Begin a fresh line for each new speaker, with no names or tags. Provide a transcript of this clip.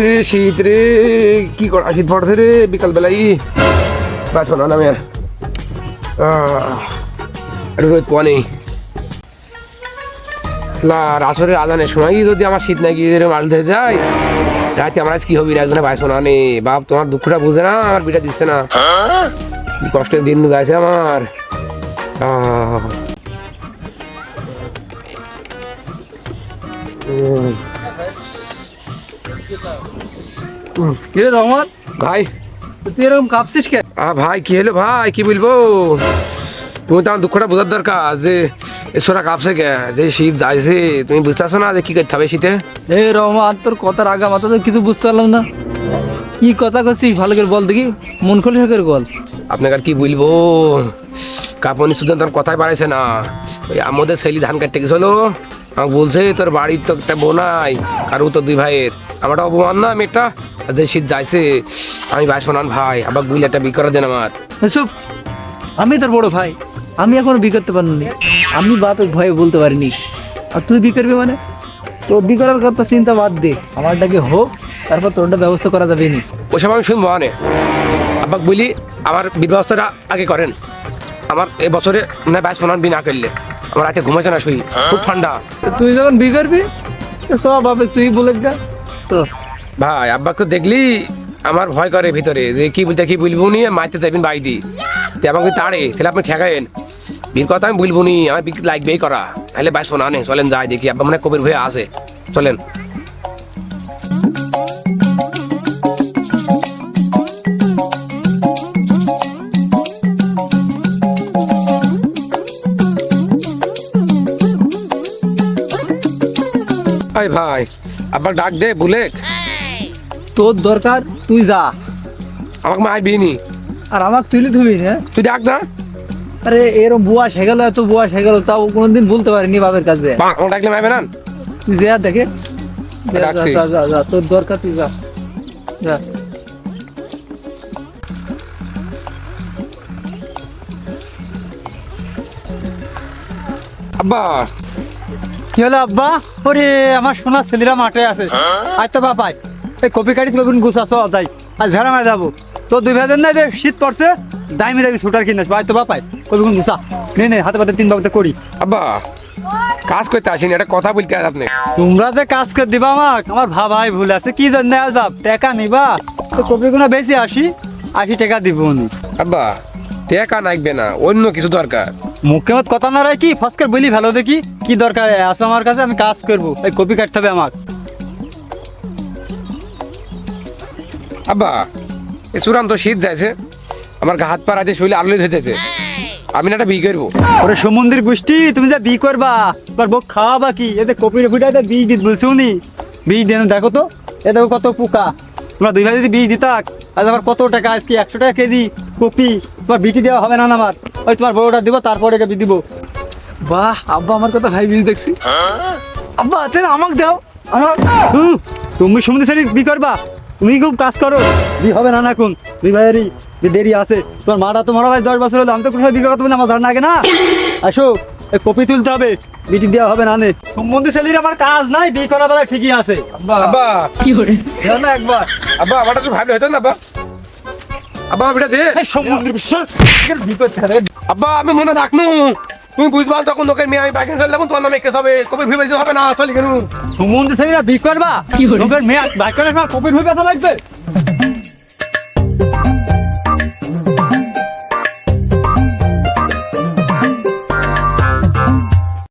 রে শীত রে কি করা শীত পড়ছে রে বিকাল বেলাই বাঁচো না নামে একটু রোদ পাওয়া নেই। লার আসরের আজানের সময় যদি আমার শীত নাকি মাল ধরে যায়? রাতে আমার আজ কি হবি একজনে ভাই শোনা নেই বাপ তোমার দুঃখটা বুঝে না আমার বিটা দিচ্ছে না। কষ্টের দিন গেছে আমার। আহ
কিরে রহমান?
ভাই।
তুই এরকম কাঁপছিস কে
ভাই কি হলো ভাই? কি বলব? তুমি তো আমার দুঃখটা বোঝার দরকার যে কাঁপছে কে? যে শীত যাইছে তুমি বুঝতে পারছ না যে কি করতে হবে শীতে?
এ রহমান তোর কথার আগা মাথা তো কিছু বুঝতে পারলাম না। কি কথা করছিস ভালো করে বল দেখি। মন খুলে করে বল।
আপনাকে আর কি বলব? কাপনি শুধু তোর কথাই বাড়াইছে না। ওই আমাদের ছেলে ধান কাটতে গেছিল আমাকে বলছে তোর বাড়ির তো একটা বোনাই আর ও তো দুই ভাইয়ের। আমারটা অপমান না মেয়েটা? যে শীত যাইছে আমি ভাই শোনান ভাই আবার বুঝলে একটা বিকরা দেন আমার।
আমি তোর বড় ভাই আমি এখনও বি করতে পারিনি আমি বাপের ভয়ে বলতে পারিনি। আর তুই বি করবি মানে? তোর বি করার কথা চিন্তা বাদ দে। আমারটাকে হোক তারপর তোরটা ব্যবস্থা করা যাবে নি।
ওসব আমি শুনব মানে? আব্বাক বলি আমার বিবাহটা আগে করেন। আমার এ বছরে না বাইশ বি না করলে। আমার রাতে ঘুমাচ্ছে না শুই। খুব ঠান্ডা।
তুই যখন বি করবি সব বাপে তুই বলে গা তো।
ভাই আব্বাকে তো দেখলি আমার ভয় করে ভিতরে। যে কি বলতে কি বলব নি মাইতে দেবেন বাই দি তে আমাকে তাড়ে ছেলে আপনি ঠেকায়েন। বীর কথা আমি বলব নি আমার লাগবেই করা। তাহলে বাইশ শোনা নেই চলেন যাই দেখি। আব্বা মানে কবির ভয়ে আসে চলেন। ভাই ভাই আব্বা ডাক দে বুলেট।
তোর দরকার তুই যা।
আমাকে মা আইবি নি।
আর আমাকে তুইলে থুবি না।
তুই ডাক না
আরে এরম বুয়া গেল এত বুয়া গেল তাও কোনোদিন বলতে পারিনি বাপের কাছে।
আমাকে ডাকলে মাইবে না?
তুই যা দেখে। যা, যা, যা, তোর দরকার তুই যা। যা।
আব্বা
কি হলো আব্বা? ওরে আমার সোনা ছেলেরা মাঠে আছে। আজ তো বাপাই এই কপি কাটি কপিন গুছা চল যাই আজ ভেড়া মারা যাব। তো দুই ভেজের না যে শীত পড়ছে দামি দামি ছুটার কিনে আসব। আজ তো বাপাই কপি কোন গুছা নে নে হাতে পাতে তিন বাবুতে করি।
আব্বা কাজ করতে আসিনি একটা কথা বলতে আস আপনি।
তোমরা যে কাজ করে দিবা আমাক আমার ভাবাই ভুল আছে। কি জন্য আজ বাপ? টাকা নিবা? তো কপি গুনা বেশি আসি আশি টাকা দিব উনি
আব্বা টেকা নাকবে না অন্য কিছু দরকার।
মুখে মত কথা না রায় কি ফসকে বলি ভালো দেখি কি দরকার আসো আমার কাছে আমি কাজ করব। এই কপি কাটতে হবে আমার
আব্বা এ চূড়ান্ত শীত যাইছে। আমার গা হাত পা রাতে শরীরে আলুলি হয়েছে আমি না একটা বিয়ে করব।
ওরে সমুদ্রের গোষ্ঠী তুমি যা বি করবা তোমার বউ খাওয়াবা কি? এতে কপির ফুটাইতে বীজ দিত বলছো উনি বীজ দেন দেখো তো। এ দেখো কত পোকা। তোমরা দুই ভাই যদি বীজ দিতাক আজ আমার কত টাকা? আজকে একশো টাকা কেজি কপি। তোমার বিটি দেওয়া হবে না না আমার। ওই তোমার বড়টা দিব তারপরে এটা দিব।
বাহ আব্বা আমার কথা ভাই বিজি দেখছি। আব্বা তাহলে আমাকে দাও। আমার
হুম, তুমি সমুদ্র ছেড়ে বি করবা? তুমি খুব কাজ করো। বি হবে না না কোন দুই ভাইয়েরই বি দেরি আছে। তোমার মাটা তো মারা ভাই দশ বছর হলো আমি তো কোথাও বি করাতে পারি না, আমার ধারণা আগে না। আসো এই কপি তুলতে হবে। বিটি দেওয়া হবে না নে সম্বন্ধে ছেলের আমার কাজ নাই বি করা বেলা ঠিকই আছে।
আব্বা।
কি দাও না একবার।
আব্বা আমারটা তো ভাবলে হতো না আব্বা। আব্বা বেটা দে।
এই সমুদ্রের বিশ্বাস বি করতে হবে
আব্বা আমি মনে রাখনু। তুমি বুঝবা তখন তোকে মেয়ে আমি বাইকে ফেললাম তোমার নামে কেস হবে কবে ভিড় হবে না চলি কেন
সুমন দিছে না বিক করবা? লোকের মেয়ে বাইক করে কপির হয়ে ব্যথা লাগবে